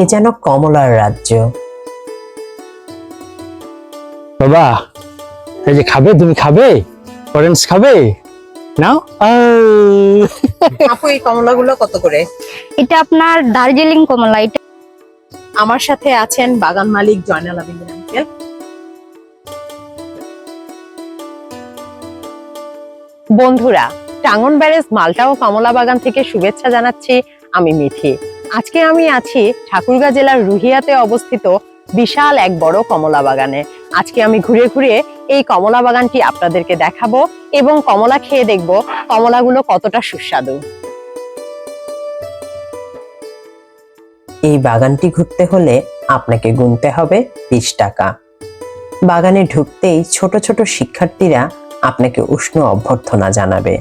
এ যেন কমলার রাজ্য। বাবা এই যে খাবে তুমি খাবে? অরেঞ্জ খাবে? নাও। আপু এই কমলাগুলো কত করে? এটা আপনার দার্জিলিং কমলা এটা আমার সাথে আছেন বাগান মালিক জয়নাল আবিদিন আঙ্কেল বন্ধুরা টাঙ্গন ব্যারেজ মালটা ও কমলা বাগান থেকে শুভেচ্ছা জানাচ্ছি আমি মিঠি। আজকে আমি আছি ঠাকুরগাঁ জেলার রুহিয়াতে অবস্থিত বিশাল এক বড় কমলা বাগানে। আজকে আমি ঘুরে ঘুরে এই কমলা বাগানটি আপনাদেরকে দেখাবো এবং কমলা খেয়ে দেখব কমলাগুলো কতটা সুস্বাদু। এই বাগানটি ঘুরতে হলে আপনাকে গুনতে হবে বিশ টাকা। বাগানে ঢুকতেই ছোট ছোট শিক্ষার্থীরা আপনাকে উষ্ণ অভ্যর্থনা জানাবে।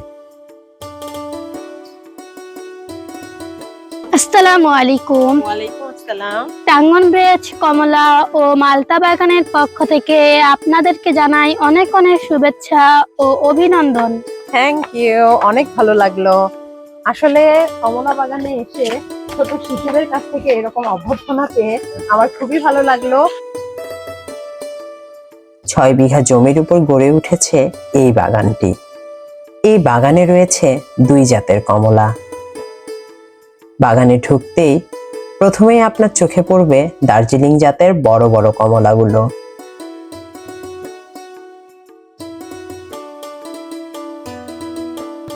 আসসালামু আলাইকুম। ওয়ালাইকুম আসসালাম। টাঙ্গন ব্রেজ কমলা ও মালতা বাগানের পক্ষ থেকে আপনাদেরকে জানাই অনেক অনেক শুভেচ্ছা ও অভিনন্দন। থ্যাংক ইউ অনেক ভালো লাগল। আসলে কমলা বাগানে এসে ছোট শিশুদের কাছ থেকে এরকম অভ্যর্থনা পেয়ে আমার খুবই ভালো লাগল। ছয় বিঘা জমির উপর গড়ে উঠেছে এই বাগানটি। এই বাগানে রয়েছে দুই জাতের কমলা। বাগানে ঢুকতেই প্রথমেই আপনার চোখে পড়বে দার্জিলিং জাতের বড় বড় কমলাগুলো।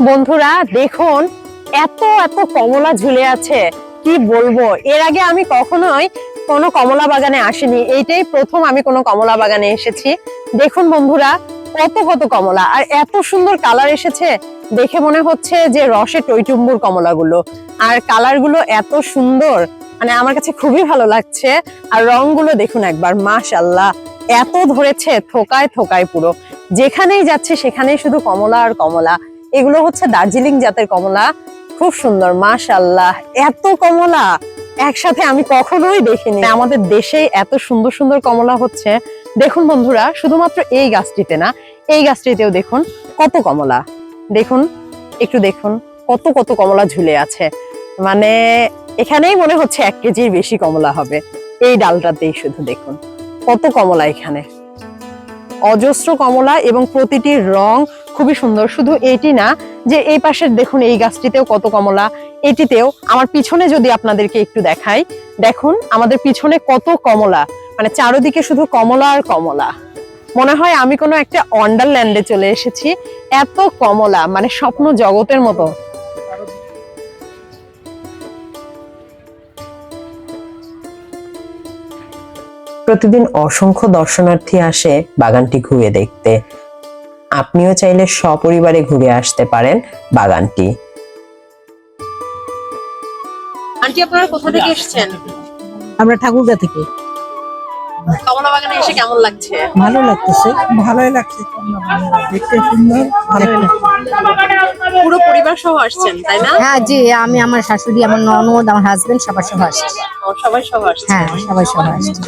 বন্ধুরা, দেখুন, এত এত কমলা ঝুলে আছে। কি বলব, এর আগে আমি কখনোই কোনো কমলা বাগানে আসিনি। এইটাই প্রথম আমি কোনো কমলা বাগানে এসেছি। দেখুন বন্ধুরা কত কত কমলা আর এত সুন্দর কালার এসেছে দেখে মনে হচ্ছে যে রসে টইটুম্বুর কমলাগুলো। আর কালারগুলো এত সুন্দর মানে আমার কাছে খুবই ভালো লাগছে। আর রংগুলো দেখুন একবার মাশাল্লাহ এত ধরেছে থোকায় থোকায় পুরো। যেখানেই যাচ্ছে সেখানেই শুধু কমলা আর কমলা। এগুলো হচ্ছে দার্জিলিং জাতের কমলা, খুব সুন্দর মাশাল্লাহ এত কমলা। একসাথে আমি কখনোই দেখিনি। আমাদের দেশে এত সুন্দর সুন্দর কমলা হচ্ছে। দেখুন বন্ধুরা, শুধুমাত্র এই গাছটিতে না এই গাছটিতেও দেখুন কত কমলা। দেখুন, একটু দেখুন কত কত কমলা ঝুলে আছে। মানে এখানেই মনে হচ্ছে এক কেজির বেশি কমলা হবে। এই ডালটাতেই শুধু দেখুন কত কমলা এখানে। অজস্র কমলা এবং প্রতিটির রং খুবই সুন্দর। শুধু এটি না, যে এই পাশের দেখুন এই গাছটিতেও কত কমলা, এটিতেও। আমার পিছনে যদি আপনাদেরকে একটু দেখাই, দেখুন আমাদের পিছনে কত কমলা। মানে চারোদিকে শুধু কমলা আর কমলা। মনে হয় আমি কোনো একটা অন্ডারল্যান্ডে চলে এসেছি। এত কমলা মানে স্বপ্ন জগতের মতো। প্রতিদিন অসংখ্য দর্শনার্থী আসে বাগানটি ঘুরে দেখতে। আপনিও চাইলে সপরিবারে ঘুরে আসতে পারেন বাগানটি। আন্টি আপনারা কোথা থেকে এসেছেন? আমরা ঠাকুরগা থেকে। কমলা বাগানে এসে কেমন লাগছে? ভালো লাগতেছে ভালোই লাগছে দেখতে সুন্দর পুরো পরিবার সহ আসছেন তাই না? হ্যাঁ জি আমি আমার শাশুড়ি আমার ননদ আমার হাজবেন্ড সবার সহ আসছি। সবাই সহ আসছেন হ্যাঁ সবাই সহ আসছি।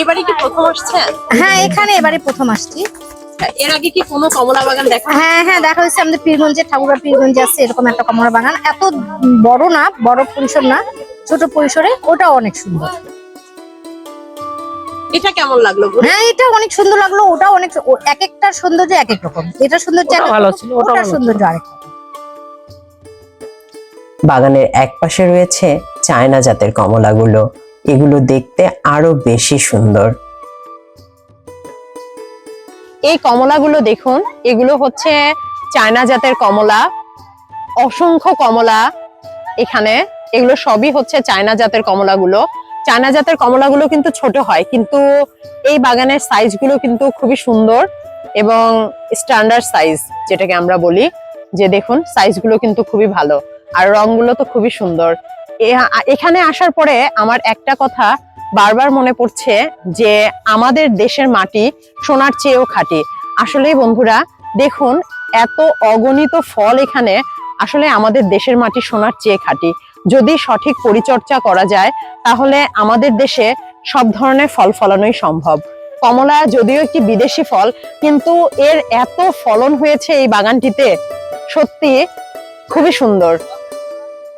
এবারে কি প্রথম আসছেন হ্যাঁ এখানে এবারে প্রথম আসছি। এর আগে কি কোনো কমলা বাগান দেখা হ্যাঁ হ্যাঁ দেখা হচ্ছে আমাদের পীরগঞ্জে ঠাকুরা পীরগঞ্জে আছে এরকম একটা কমলা বাগান। এত বড় না বড় পরিসর না ছোট পরিসরে ওটাও অনেক সুন্দর। এটা কেমন লাগল হ্যাঁ এটা অনেক সুন্দর লাগল। ওটাও অনেক এক একটা সৌন্দর্য এক এক রকম। এটা সৌন্দর্য ভালো ছিল, ওটা সৌন্দর্য আরেক বাগানের এক পাশে রয়েছে চায়না জাতের কমলাগুলো। এগুলো দেখতে আরও বেশি সুন্দর। এই কমলাগুলো দেখুন এগুলো হচ্ছে চায়না জাতের কমলা অসংখ্য কমলা এখানে। এগুলো সবই হচ্ছে চায়না জাতের কমলাগুলো। চায়না জাতের কমলাগুলো কিন্তু ছোট হয়, কিন্তু এই বাগানের সাইজগুলো কিন্তু খুবই সুন্দর এবং স্ট্যান্ডার্ড সাইজ যেটাকে আমরা বলি। যে দেখুন সাইজগুলো কিন্তু খুবই ভালো আর রংগুলো তো খুবই সুন্দর। এখানে আসার পরে আমার একটা কথা বারবার মনে পড়ছে যে আমাদের দেশের মাটি সোনার চেয়েও খাঁটি। আসলে বন্ধুরা, দেখুন, এত অগণিত ফল এখানে, আসলে আমাদের দেশের মাটি সোনার চেয়ে খাঁটি। যদি সঠিক পরিচর্যা করা যায় তাহলে আমাদের দেশে সব ধরনের ফল ফলানোই সম্ভব। কমলা যদিও একটি বিদেশি ফল কিন্তু এর এত ফলন হয়েছে এই বাগানটিতে সত্যি খুবই সুন্দর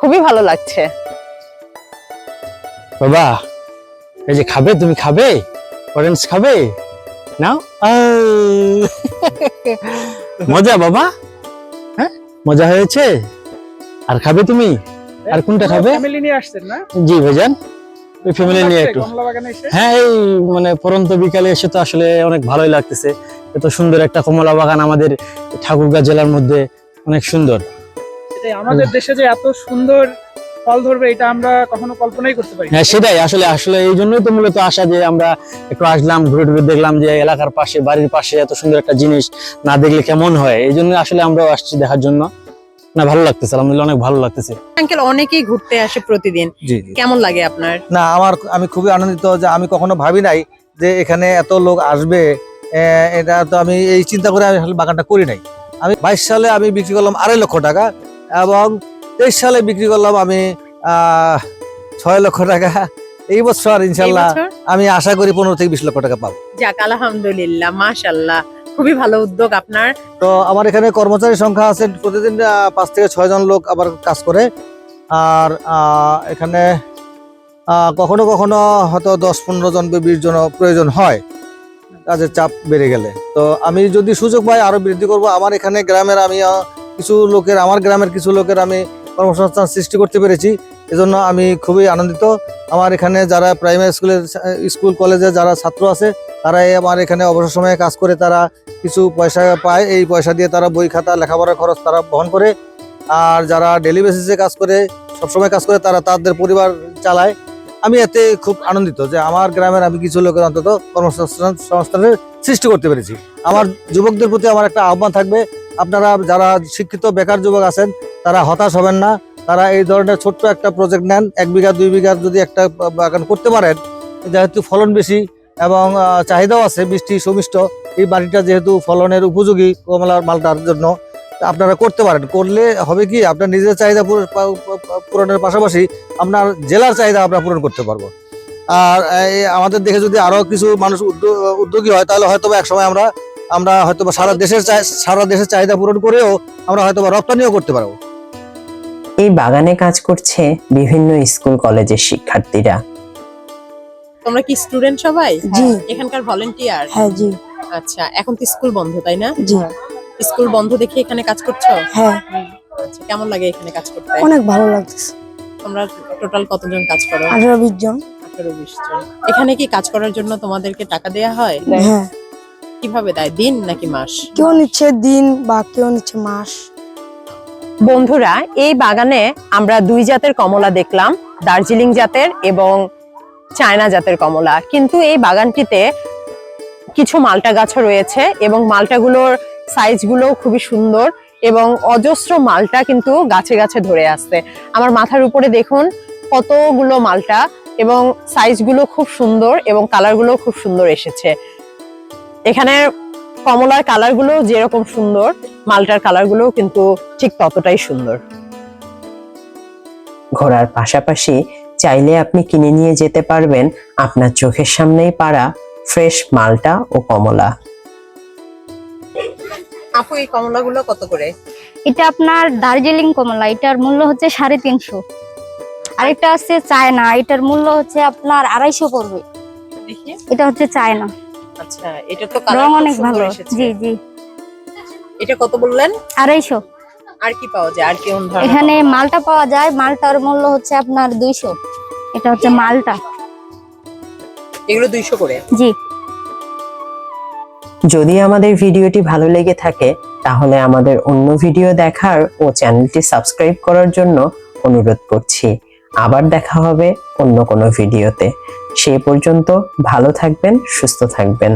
খুবই ভালো লাগছে। বাবা এই যে খাবে তুমি খাবে? অরেঞ্জ খাবে? নাও। আহ! মজা বাবা? হ্যাঁ মজা হয়েছে? আর খাবে তুমি? আর কোনটা খাবে? ফ্যামিলি নিয়ে আসছেন না? জি ভাইজান। ওই ফ্যামিলি নিয়ে একটু। কমলা বাগানে এসে? হ্যাঁ এই মানে পরন্ত বিকালে এসে তো আসলে অনেক ভালোই লাগতেছে। এত সুন্দর একটা কমলা বাগান আমাদের ঠাকুরগাঁ জেলার মধ্যে অনেক সুন্দর। আমাদের দেশে যে এত সুন্দর ফল ধরবে এটা আমরা কখনো কল্পনাই করতে পারি হ্যাঁ সেটাই আসলে আসলে এই জন্যই তো মূলত আসা যে আমরা একটু আসলাম ঘুরে ঘুরে দেখলাম যে এলাকার পাশে বাড়ির পাশে এত সুন্দর একটা জিনিস না দেখলে কেমন হয়? এই জন্য আসলে আমরাও আসছি দেখার জন্য। না ভালো লাগতেছে আলহামদুলিল্লাহ অনেক ভালো লাগতেছে। আঙ্কেল অনেকেই ঘুরতে আসে প্রতিদিন। কেমন লাগে আপনার? না আমার আমি খুবই আনন্দিত যে আমি কখনো ভাবি নাই যে এখানে এত লোক আসবে। এটা তো আমি এই চিন্তা করে আমি বাগানটা করি নাই। আমি বাইশ সালে আমি বিক্রি করলাম আড়াই লক্ষ টাকা এবং তেইশ সালে বিক্রি করলাম আমি আহ, ছয় লক্ষ টাকা। এই বছর ইনশাল্লাহ আমি আশা করি পনেরো থেকে বিশ লক্ষ টাকা পাবো। যাক আলহামদুলিল্লাহ মাশাল্লাহ। খুবই ভালো উদ্যোগ আপনার। তো আমার এখানে কর্মচারী সংখ্যা আছে, প্রতিদিন পাঁচ থেকে ছয় জন লোক আবার কাজ করে। আর এখানে কখনো কখনো হয়তো দশ পনেরো জন বা বিশ জন প্রয়োজন হয়, কাজের চাপ বেড়ে গেলে। তো আমি যদি সুযোগ পাই আরও বৃদ্ধি করব। আমার এখানে গ্রামের আমি কিছু লোকের, আমার গ্রামের কিছু লোকের আমি কর্মসংস্থান সৃষ্টি করতে পেরেছি। এজন্য আমি খুবই আনন্দিত। আমার এখানে যারা প্রাইমারি স্কুলের স্কুল কলেজে যারা ছাত্র আছে তারাই আমার এখানে অবসর সময়ে কাজ করে, তারা কিছু পয়সা পায়। এই পয়সা দিয়ে তারা বই খাতা, লেখাপড়ার খরচ তারা বহন করে। আর যারা ডেলি বেসিসে কাজ করে, সবসময় কাজ করে, তারা তাদের পরিবার চালায়। আমি এতে খুব আনন্দিত যে আমার গ্রামের আমি কিছু লোকের অন্তত কর্মসংস্থান সংস্থানের সৃষ্টি করতে পেরেছি। আমার যুবকদের প্রতি আমার একটা আহ্বান থাকবে, আপনারা যারা শিক্ষিত, বেকার যুবক আছেন, তারা হতাশ হবেন না। তারা এই ধরনের ছোট্ট একটা প্রজেক্ট নেন। এক বিঘা, দুই বিঘার যদি একটা বাগান করতে পারেন, যেহেতু ফলন বেশি এবং চাহিদাও আছে, বৃষ্টি সুমিষ্ট। এই বাড়িটা যেহেতু ফলনের উপযোগী কমলার মালটার জন্য আপনারা করতে পারেন। করলে হবে কি, আপনার নিজের চাহিদা পূরণের পাশাপাশি আপনার জেলার চাহিদা আমরা পূরণ করতে পারব। আর আমাদের দেখে যদি আরও কিছু মানুষ উদ্যো- উদ্যোগী হয়, তাহলে হয়তো এক সময় আমরা আমরা হয়তো সারা দেশের সারা দেশের চাহিদা পূরণ করেও আমরা হয়তো রপ্তানিও করতে পারব। এই বাগানে কাজ করছে বিভিন্ন স্কুল, কলেজের শিক্ষার্থীরা। তোমরা কি স্টুডেন্ট সবাই? জি। এখানকার ভলেন্টিয়ার? হ্যাঁ জি। আচ্ছা এখন তো স্কুল বন্ধ তাই না? জি। স্কুল বন্ধ দেখে এখানে কাজ করছ? হ্যাঁ। আচ্ছা কেমন লাগে এখানে কাজ করতে? অনেক ভালো লাগতেছে। তোমরা টোটাল কতজন কাজ করো? আঠারো বিশ জন। আঠারো বিশ জন। এখানে কি কাজ করার জন্য তোমাদেরকে টাকা দেয়া হয়? হ্যাঁ। কীভাবে দেয়? দিন নাকি মাস? কেউ নিচ্ছে দিন বা কেউ নিচ্ছে মাস। বন্ধুরা এই বাগানে আমরা দুই জাতের কমলা দেখলাম দার্জিলিং জাতের এবং চায়না জাতের কমলা। কিন্তু এই বাগানটিতে কিছু মালটা গাছও রয়েছে এবং মালটাগুলোর সাইজগুলো খুবই সুন্দর এবং অজস্র মালটা কিন্তু গাছে গাছে ধরে আসছে। আমার মাথার উপরে দেখুন কতগুলো মালটা এবং সাইজগুলো খুব সুন্দর এবং কালারগুলো খুব সুন্দর এসেছে। এখানে কমলার কালারগুলো যেরকম সুন্দর, মালটার কালারগুলো কিন্তু ঠিক ততটাই সুন্দর। ঘোরার পাশাপাশি চাইলে আপনি কিনে নিয়ে যেতে পারবেন আপনার চোখের সামনেই পাড়া ফ্রেশ মালটা ও কমলা। আপু এই কমলাগুলো কত করে? এটা আপনার দার্জিলিং কমলা এটার মূল্য হচ্ছে সাড়ে তিনশো। আরেকটা আছে চায়না এটার মূল্য হচ্ছে আপনার আড়াইশো পড়বে। এটা হচ্ছে চায়না। আচ্ছা এটা তো রং অনেক ভালো। জি জি। এটা কত বললেন? আড়াইশো। আর কি পাওয়া যায়? আর কি এখানে মালটা পাওয়া যায় মালটার মূল্য হচ্ছে আপনার দুইশো। এটা হচ্ছে মালটা। এগুলো দুইশো করে? জি। যদি আমাদের ভিডিওটি ভালো লেগে থাকে তাহলে আমাদের অন্য ভিডিও দেখার ও চ্যানেলটি সাবস্ক্রাইব করার জন্য অনুরোধ করছি। আবার দেখা হবে অন্য কোনো ভিডিওতে। সে পর্যন্ত ভালো থাকবেন সুস্থ থাকবেন।